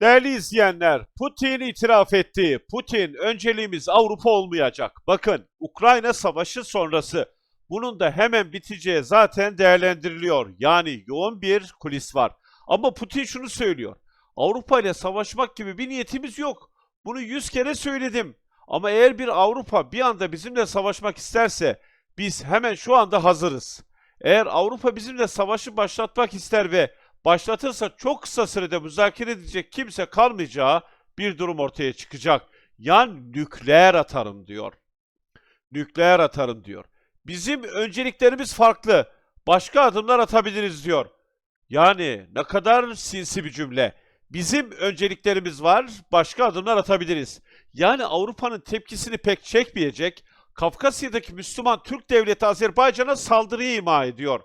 Değerli izleyenler, Putin itiraf etti. Putin önceliğimiz Avrupa olmayacak. Bakın Ukrayna savaşı sonrası bunun da hemen biteceği zaten değerlendiriliyor. Yani yoğun bir kulis var. Ama Putin şunu söylüyor. Avrupa ile savaşmak gibi bir niyetimiz yok. Bunu yüz kere söyledim. Ama eğer bir Avrupa bir anda bizimle savaşmak isterse biz hemen şu anda hazırız. Eğer Avrupa bizimle savaşı başlatmak ister ve başlatırsa çok kısa sürede müzakere edecek kimse kalmayacağı bir durum ortaya çıkacak. Yani nükleer atarım diyor. Nükleer atarım diyor. Bizim önceliklerimiz farklı. Başka adımlar atabiliriz diyor. Yani ne kadar sinsi bir cümle. Bizim önceliklerimiz var, başka adımlar atabiliriz. Yani Avrupa'nın tepkisini pek çekmeyecek, Kafkasya'daki Müslüman Türk devleti Azerbaycan'a saldırıyı ima ediyor.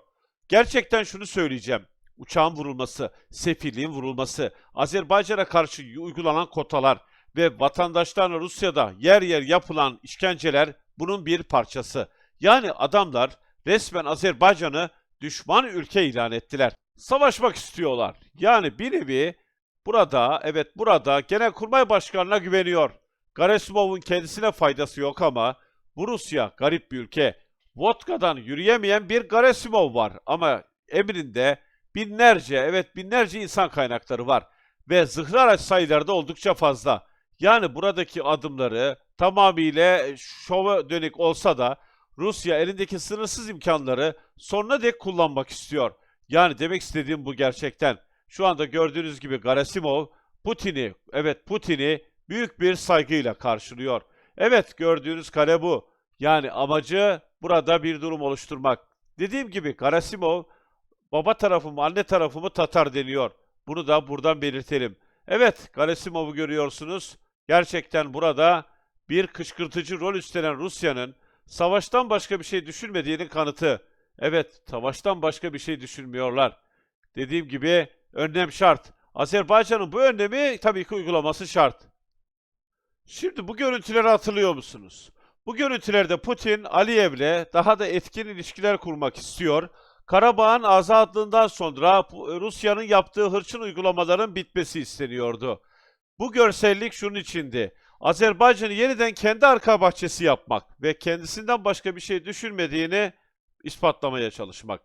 Gerçekten şunu söyleyeceğim. Uçağın vurulması, sefilliğin vurulması, Azerbaycan'a karşı uygulanan kotalar ve vatandaşlarına Rusya'da yer yer yapılan işkenceler bunun bir parçası. Yani adamlar resmen Azerbaycan'ı düşman ülke ilan ettiler. Savaşmak istiyorlar. Yani bir nevi burada, evet burada Genelkurmay Başkanı'na güveniyor. Garasimov'un kendisine faydası yok ama bu Rusya garip bir ülke. Vodka'dan yürüyemeyen bir Garasimov var ama emrinde binlerce, evet binlerce insan kaynakları var. Ve zırhlı araç sayıları da oldukça fazla. Yani buradaki adımları tamamıyla şova dönük olsa da Rusya elindeki sınırsız imkanları sonuna dek kullanmak istiyor. Yani demek istediğim bu gerçekten. Şu anda gördüğünüz gibi Garasimov Putin'i, evet Putin'i büyük bir saygıyla karşılıyor. Evet gördüğünüz kare bu. Yani amacı burada bir durum oluşturmak. Dediğim gibi Garasimov baba tarafımı, anne tarafımı Tatar deniyor. Bunu da buradan belirtelim. Evet, Garasimov'u görüyorsunuz. Gerçekten burada bir kışkırtıcı rol üstlenen Rusya'nın savaştan başka bir şey düşünmediğinin kanıtı. Evet, savaştan başka bir şey düşünmüyorlar. Dediğim gibi önlem şart. Azerbaycan'ın bu önlemi tabii ki uygulaması şart. Şimdi bu görüntüleri hatırlıyor musunuz? Bu görüntülerde Putin, Aliyev'le daha da etkin ilişkiler kurmak istiyor. Karabağ'ın azadlığından sonra Rusya'nın yaptığı hırçın uygulamaların bitmesi isteniyordu. Bu görsellik şunun içindi. Azerbaycan'ı yeniden kendi arka bahçesi yapmak ve kendisinden başka bir şey düşünmediğini ispatlamaya çalışmak.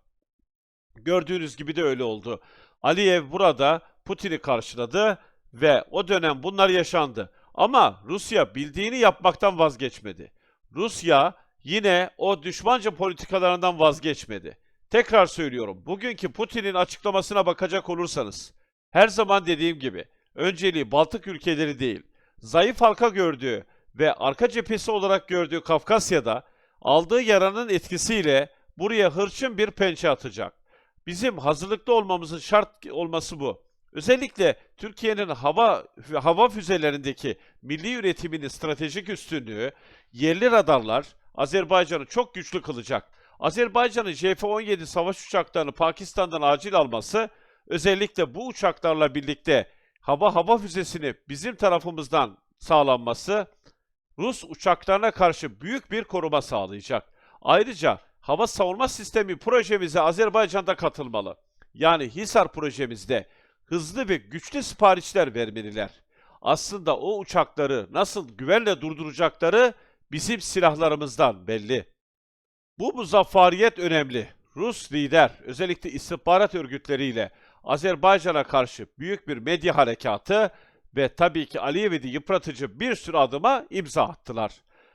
Gördüğünüz gibi de öyle oldu. Aliyev burada Putin'i karşıladı ve o dönem bunlar yaşandı. Ama Rusya bildiğini yapmaktan vazgeçmedi. Rusya yine o düşmanca politikalarından vazgeçmedi. Tekrar söylüyorum, bugünkü Putin'in açıklamasına bakacak olursanız, her zaman dediğim gibi, önceliği Baltık ülkeleri değil, zayıf halka gördüğü ve arka cephesi olarak gördüğü Kafkasya'da aldığı yaranın etkisiyle buraya hırçın bir pençe atacak. Bizim hazırlıklı olmamızın şart olması bu. Özellikle Türkiye'nin hava hava füzelerindeki milli üretiminin stratejik üstünlüğü, yerli radarlar Azerbaycan'ı çok güçlü kılacak. Azerbaycan'ın JF-17 savaş uçaklarını Pakistan'dan acil alması, özellikle bu uçaklarla birlikte hava hava füzesini bizim tarafımızdan sağlanması, Rus uçaklarına karşı büyük bir koruma sağlayacak. Ayrıca hava savunma sistemi projemize Azerbaycan'da katılmalı. Yani Hisar projemizde hızlı ve güçlü siparişler vermeliler. Aslında o uçakları nasıl güvenle durduracakları bizim silahlarımızdan belli. Bu muzaffariyet önemli. Rus lider, özellikle istihbarat örgütleriyle Azerbaycan'a karşı büyük bir medya harekatı ve tabii ki Aliyev'i yıpratıcı bir sürü adıma imza attılar.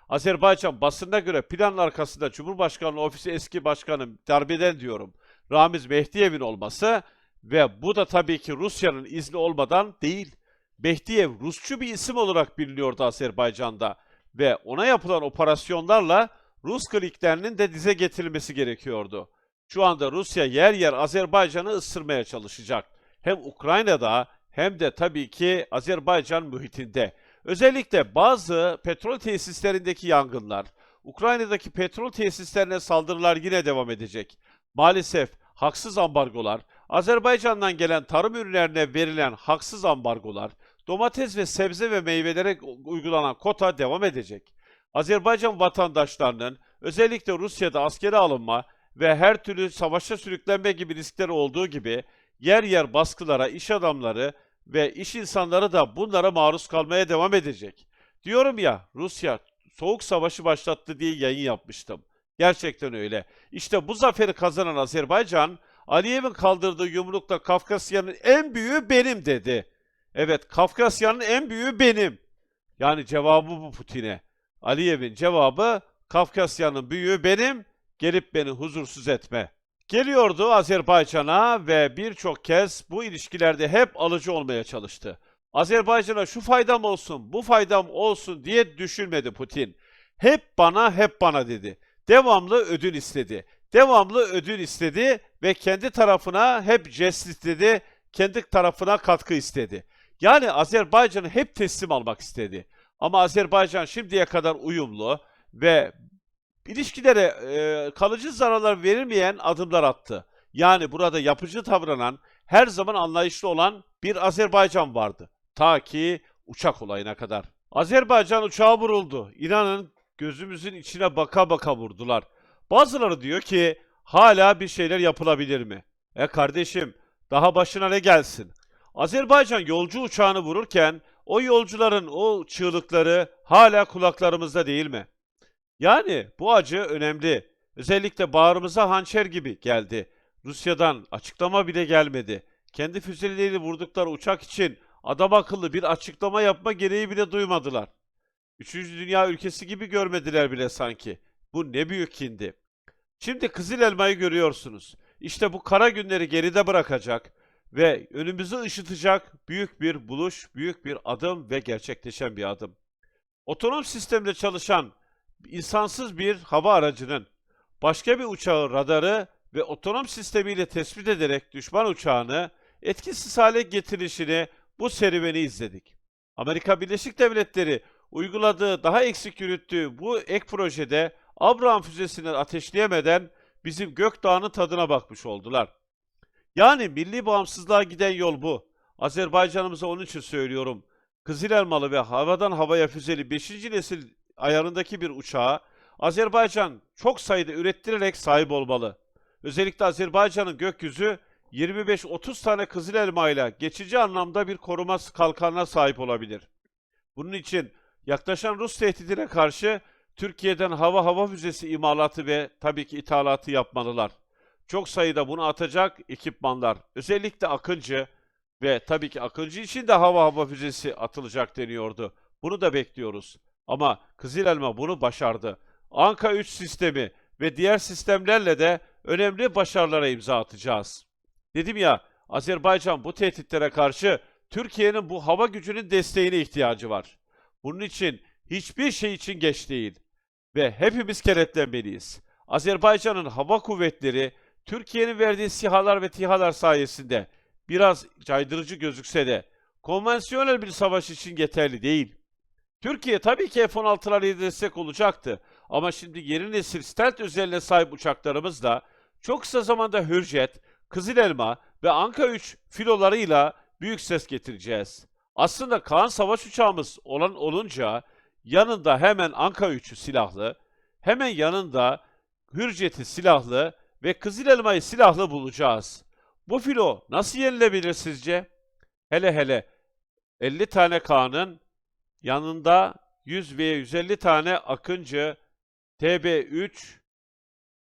Azerbaycan basına göre planın arkasında Cumhurbaşkanlığı Ofisi eski başkanı darbeden diyorum Ramiz Mehdiyev'in olması ve bu da tabii ki Rusya'nın izni olmadan değil. Mehdiyev Rusçu bir isim olarak biliniyordu Azerbaycan'da ve ona yapılan operasyonlarla Rus kliklerinin de dize getirilmesi gerekiyordu. Şu anda Rusya yer yer Azerbaycan'ı ısırmaya çalışacak. Hem Ukrayna'da hem de tabii ki Azerbaycan muhitinde. Özellikle bazı petrol tesislerindeki yangınlar, Ukrayna'daki petrol tesislerine saldırılar yine devam edecek. Maalesef haksız ambargolar, Azerbaycan'dan gelen tarım ürünlerine verilen haksız ambargolar, domates ve sebze ve meyvelere uygulanan kota devam edecek. Azerbaycan vatandaşlarının özellikle Rusya'da askere alınma ve her türlü savaşa sürüklenme gibi riskleri olduğu gibi yer yer baskılara iş adamları ve iş insanları da bunlara maruz kalmaya devam edecek. Diyorum ya Rusya soğuk savaşı başlattı diye yayın yapmıştım. Gerçekten öyle. İşte bu zaferi kazanan Azerbaycan, Aliyev'in kaldırdığı yumrukla Kafkasya'nın en büyüğü benim dedi. Evet, Kafkasya'nın en büyüğü benim. Yani cevabı bu Putin'e. Aliyev'in cevabı Kafkasya'nın büyüğü benim, gelip beni huzursuz etme. Geliyordu Azerbaycan'a ve birçok kez bu ilişkilerde hep alıcı olmaya çalıştı. Azerbaycan'a şu faydam olsun, bu faydam olsun diye düşünmedi Putin. Hep bana, hep bana dedi. Devamlı ödül istedi. Devamlı ödül istedi ve kendi tarafına hep jest istedi, kendi tarafına katkı istedi. Yani Azerbaycan'ı hep teslim almak istedi. Ama Azerbaycan şimdiye kadar uyumlu ve ilişkilere e, kalıcı zararlar verilmeyen adımlar attı. Yani burada yapıcı davranan, her zaman anlayışlı olan bir Azerbaycan vardı. Ta ki uçak olayına kadar. Azerbaycan uçağı vuruldu. İnanın gözümüzün içine baka baka vurdular. Bazıları diyor ki hala bir şeyler yapılabilir mi? E kardeşim daha başına ne gelsin? Azerbaycan yolcu uçağını vururken o yolcuların o çığlıkları hala kulaklarımızda değil mi? Yani bu acı önemli. Özellikle bağrımıza hançer gibi geldi. Rusya'dan açıklama bile gelmedi. Kendi füzeleriyle vurdukları uçak için adam akıllı bir açıklama yapma gereği bile duymadılar. Üçüncü dünya ülkesi gibi görmediler bile sanki. Bu ne büyük kindi. Şimdi Kızıl Elma'yı görüyorsunuz. İşte bu kara günleri geride bırakacak ve önümüzü ışıtacak büyük bir buluş, büyük bir adım ve gerçekleşen bir adım. Otonom sistemle çalışan insansız bir hava aracının başka bir uçağın radarı ve otonom sistemiyle tespit ederek düşman uçağını etkisiz hale getirilişini bu serüveni izledik. Amerika Birleşik Devletleri uyguladığı daha eksik yürüttüğü bu ek projede Abraham füzesini ateşleyemeden bizim Gökdağ'ın tadına bakmış oldular. Yani milli bağımsızlığa giden yol bu. Azerbaycan'ımıza onun için söylüyorum. Kızıl Elmalı ve havadan havaya füzeli 5. nesil ayarındaki bir uçağı Azerbaycan çok sayıda ürettirerek sahip olmalı. Özellikle Azerbaycan'ın gökyüzü 25-30 tane kızıl elma ile geçici anlamda bir koruma kalkanına sahip olabilir. Bunun için yaklaşan Rus tehdidine karşı Türkiye'den hava hava füzesi imalatı ve tabii ki ithalatı yapmalılar. Çok sayıda bunu atacak ekipmanlar, özellikle Akıncı ve tabii ki Akıncı için de hava hava füzesi atılacak deniyordu. Bunu da bekliyoruz. Ama Kızıl Elma bunu başardı. Anka 3 sistemi ve diğer sistemlerle de önemli başarılara imza atacağız. Dedim ya, Azerbaycan bu tehditlere karşı Türkiye'nin bu hava gücünün desteğine ihtiyacı var. Bunun için hiçbir şey için geç değil ve hepimiz kenetlenmeliyiz. Azerbaycan'ın hava kuvvetleri Türkiye'nin verdiği sihalar ve tihalar sayesinde biraz caydırıcı gözükse de konvansiyonel bir savaş için yeterli değil. Türkiye tabii ki F-16'lara destek olacaktı ama şimdi yeni nesil stealth özelliğine sahip uçaklarımızla çok kısa zamanda Hürjet, Kızıl Elma ve Anka 3 filolarıyla büyük ses getireceğiz. Aslında Kaan savaş uçağımız olan olunca yanında hemen Anka 3'ü silahlı, hemen yanında Hürjet'i silahlı ve Kızıl Elma'yı silahlı bulacağız. Bu filo nasıl yenilebilir sizce? Hele hele 50 tane Kaan'ın yanında 100 veya 150 tane Akıncı TB3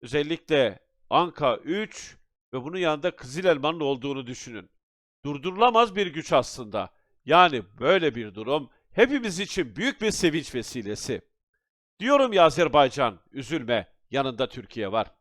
özellikle Anka 3 ve bunun yanında Kızıl Elma'nın olduğunu düşünün. Durdurulamaz bir güç aslında. Yani böyle bir durum hepimiz için büyük bir sevinç vesilesi. Diyorum ya Azerbaycan, üzülme, yanında Türkiye var.